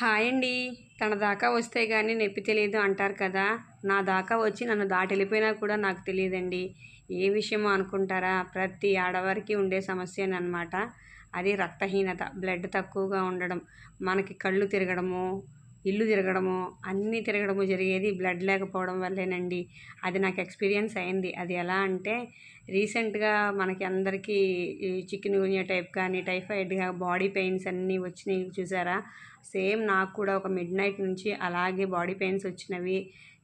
Hi అండి తన దాకా వస్తే కానీ నొప్పి తెలియదు అంటారు కదా. నా దాకా వచ్చి నన్ను దాటి వెళ్ళిపోయినా కూడా నాకు తెలియదండి ఏ విషయమో అనుకుంటారా? ప్రతి ఆడవారికి ఉండే సమస్యనమాట అది రక్తహీనత బ్లడ్ తక్కువగా ఉండడం మనకి కళ్ళు తిరగడము ఇల్లు తిరగడము అన్నీ తిరగడము జరిగేది బ్లడ్ లేకపోవడం వల్లేనండి. అది నాకు ఎక్స్పీరియన్స్ అయింది. అది ఎలా అంటే రీసెంట్గా మనకి అందరికీ చికెన్ గునియా టైప్ కానీ టైఫాయిడ్గా బాడీ పెయిన్స్ అన్నీ వచ్చినాయి చూసారా? సేమ్ నాకు కూడా ఒక మిడ్ నైట్ నుంచి అలాగే బాడీ పెయిన్స్ వచ్చినవి.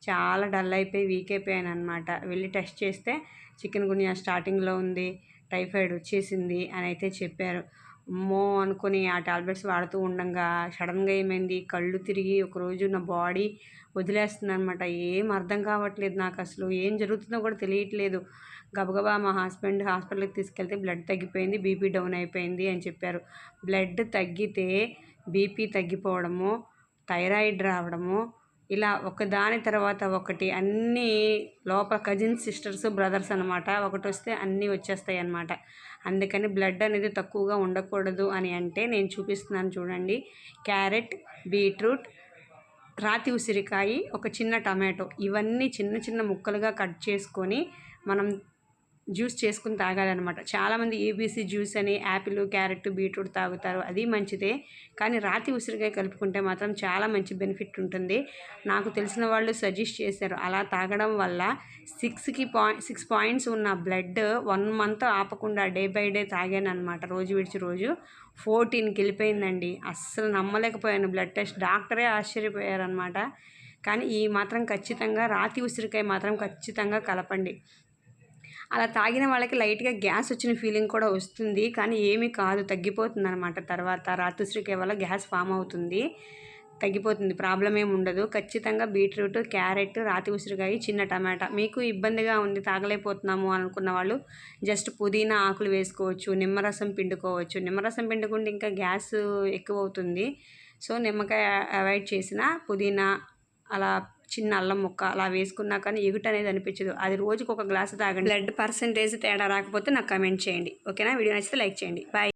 చాలా డల్ అయిపోయి వీక్ అయిపోయాను అనమాట వెళ్ళి టెస్ట్ చేస్తే చికెన్ గునియా స్టార్టింగ్లో ఉంది టైఫాయిడ్ వచ్చేసింది అని అయితే చెప్పారు. అమ్మో అనుకుని ఆ టాబ్లెట్స్ వాడుతూ ఉండగా. సడన్గా ఏమైంది? కళ్ళు తిరిగి ఒకరోజు నా బాడీ వదిలేస్తుంది అనమాట ఏం అర్థం కావట్లేదు నాకు అసలు. ఏం జరుగుతుందో కూడా తెలియట్లేదు. గబగబా మా హస్బెండ్ హాస్పిటల్కి తీసుకెళ్తే బ్లడ్ తగ్గిపోయింది బీపీ డౌన్ అయిపోయింది అని చెప్పారు. బ్లడ్ తగ్గితే బీపీ తగ్గిపోవడము థైరాయిడ్ రావడము ఇలా ఒకదాని తర్వాత ఒకటి అన్నీ లోపల కజిన్ సిస్టర్స్ బ్రదర్స్ అనమాట ఒకటి వస్తే అన్నీ వచ్చేస్తాయి అనమాట అందుకని బ్లడ్ అనేది తక్కువగా ఉండకూడదు అని అంటే నేను చూపిస్తున్నాను చూడండి. క్యారెట్ బీట్రూట్ రాతి ఉసిరికాయ ఒక చిన్న టమాటో. ఇవన్నీ చిన్న చిన్న ముక్కలుగా కట్ చేసుకొని మనం జ్యూస్ చేసుకుని తాగాలన్నమాట. చాలామంది ఏబీసీ జ్యూస్ అని యాపిల్ క్యారెట్ బీట్రూట్ తాగుతారు. అది మంచిదే. కానీ రాతి ఉసిరికాయ కలుపుకుంటే మాత్రం చాలా మంచి బెనిఫిట్ ఉంటుంది. నాకు తెలిసిన వాళ్ళు సజెస్ట్ చేశారు. అలా తాగడం వల్ల సిక్స్కి పాయింట్ సిక్స్ పాయింట్స్ ఉన్న బ్లడ్ వన్ మంత్ ఆపకుండా డే బై డే తాగాను అనమాట రోజు విడిచి రోజు. ఫోర్టీన్కి వెళ్ళిపోయిందండి అస్సలు నమ్మలేకపోయాను బ్లడ్ టెస్ట్. డాక్టరే ఆశ్చర్యపోయారనమాట కానీ ఈ మాత్రం ఖచ్చితంగా రాతి ఉసిరికాయ మాత్రం ఖచ్చితంగా కలపండి. అలా తాగిన వాళ్ళకి లైట్గా గ్యాస్ వచ్చిన ఫీలింగ్ కూడా వస్తుంది. కానీ ఏమీ కాదు. తగ్గిపోతుంది అనమాట తర్వాత రాతుశ్రీకాయ వల్ల గ్యాస్ ఫామ్ అవుతుంది. తగ్గిపోతుంది. ప్రాబ్లం ఏమి ఉండదు. ఖచ్చితంగా బీట్రూట్ క్యారెట్ రాతి ఉసిరికాయ చిన్న టమాటా మీకు ఇబ్బందిగా ఉంది. తాగలేకపోతున్నాము అనుకున్న వాళ్ళు జస్ట్ పుదీనా ఆకులు వేసుకోవచ్చు. నిమ్మరసం పిండుకోవచ్చు. నిమ్మరసం పిండుకుంటే ఇంకా గ్యాస్ ఎక్కువ అవుతుంది సో నిమ్మకాయ అవాయిడ్ చేసిన పుదీనా అలా చిన్న అల్లం ముక్క అలా వేసుకున్నా కానీ ఎగుట అనేది అనిపించదు. అది రోజుకు ఒక గ్లాసు తాగండి. బ్లడ్ పర్సంటేజ్ తేడా రాకపోతే నాకు కమెంట్ చేయండి. ఓకేనా వీడియో నచ్చితే లైక్ చేయండి. బాయ్